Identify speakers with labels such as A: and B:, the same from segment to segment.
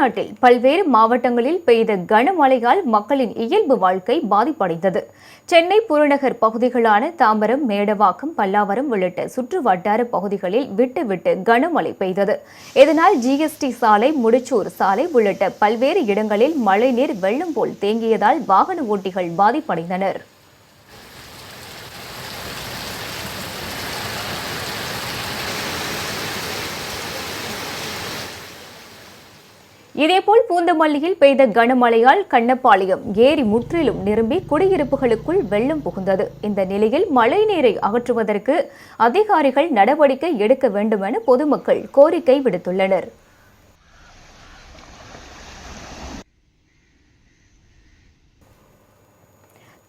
A: தமிழ்நாட்டில் பல்வேறு மாவட்டங்களில் பெய்த கனமழையால் மக்களின் இயல்பு வாழ்க்கை பாதிப்படைந்தது. சென்னை புறநகர் பகுதிகளான தாம்பரம் மேடவாக்கம் பல்லாவரம் உள்ளிட்ட சுற்று வட்டார பகுதிகளில் விட்டு விட்டு கனமழை பெய்தது. இதனால் ஜிஎஸ்டி சாலை முடிச்சூர் சாலை உள்ளிட்ட பல்வேறு இடங்களில் மழைநீர் வெள்ளம் போல் தேங்கியதால் வாகன ஓட்டிகள் பாதிப்படைந்தனர். இதேபோல் பூந்தமல்லியில் பெய்த கனமழையால் கண்ணப்பாளையம் ஏரி முற்றிலும் நிரம்பி குடியிருப்புகளுக்குள் வெள்ளம் புகுந்தது. இந்த நிலையில் மழை நீரை அகற்றுவதற்கு அதிகாரிகள் நடவடிக்கை எடுக்க வேண்டும் என பொதுமக்கள் கோரிக்கை விடுத்துள்ளனர்.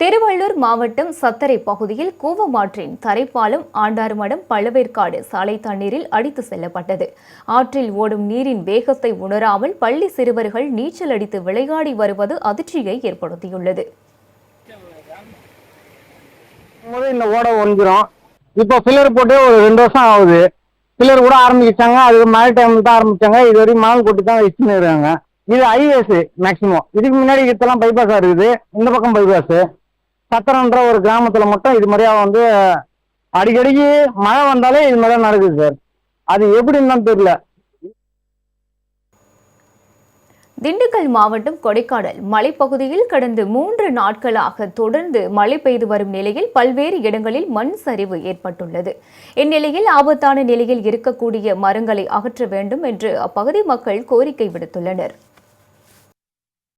A: திருவள்ளூர் மாவட்டம் சத்தரை பகுதியில் கூவமாற்றின் தரைப்பாலம் ஆண்டார்மடம் பழவேற்காடு சாலை தண்ணீரில் அடித்து செல்லப்பட்டது. ஆற்றில் ஓடும் நீரின் வேகத்தை உணராமல் பள்ளி சிறுவர்கள் நீச்சல் அடித்து விளையாடி வருவது அதிர்ச்சியை ஏற்படுத்தியுள்ளது.
B: இந்த ஓட ஒழிஞ்சிரும். இப்போ பில்லர் போட்டு ஒரு ரெண்டு வருஷம் ஆகுது. பில்லர் கூட ஆரம்பிச்சாங்க. அது மழை டைம் தான் ஆரம்பிச்சாங்க. இது வரைக்கும் மணல் கொட்டி தான் வச்சுன்னு இருக்காங்க இது ஹைவேஸ் மேக்ஸிமம் இதுக்கு முன்னாடி இதெல்லாம் பைபாஸ் இருக்குது. இந்த பக்கம் பைபாஸ் சத்திரன்ற ஒரு கிராமத்துல மட்டும் இது மாதிரியா வந்து அடிக்கடிக்கு மழை வந்தாலே இது மாதிரியா நடக்குது சார். அது எப்படின்னு தான் தெரியல.
A: திண்டுக்கல் மாவட்டம் கொடைக்கானல் மலைப்பகுதியில் கடந்த மூன்று நாட்களாக தொடர்ந்து மழை பெய்து வரும் நிலையில் பல்வேறு இடங்களில் மண் சரிவு ஏற்பட்டுள்ளது. இந்நிலையில் ஆபத்தான நிலையில் இருக்கக்கூடிய மரங்களை அகற்ற வேண்டும் என்று அப்பகுதி மக்கள் கோரிக்கை விடுத்துள்ளனர்.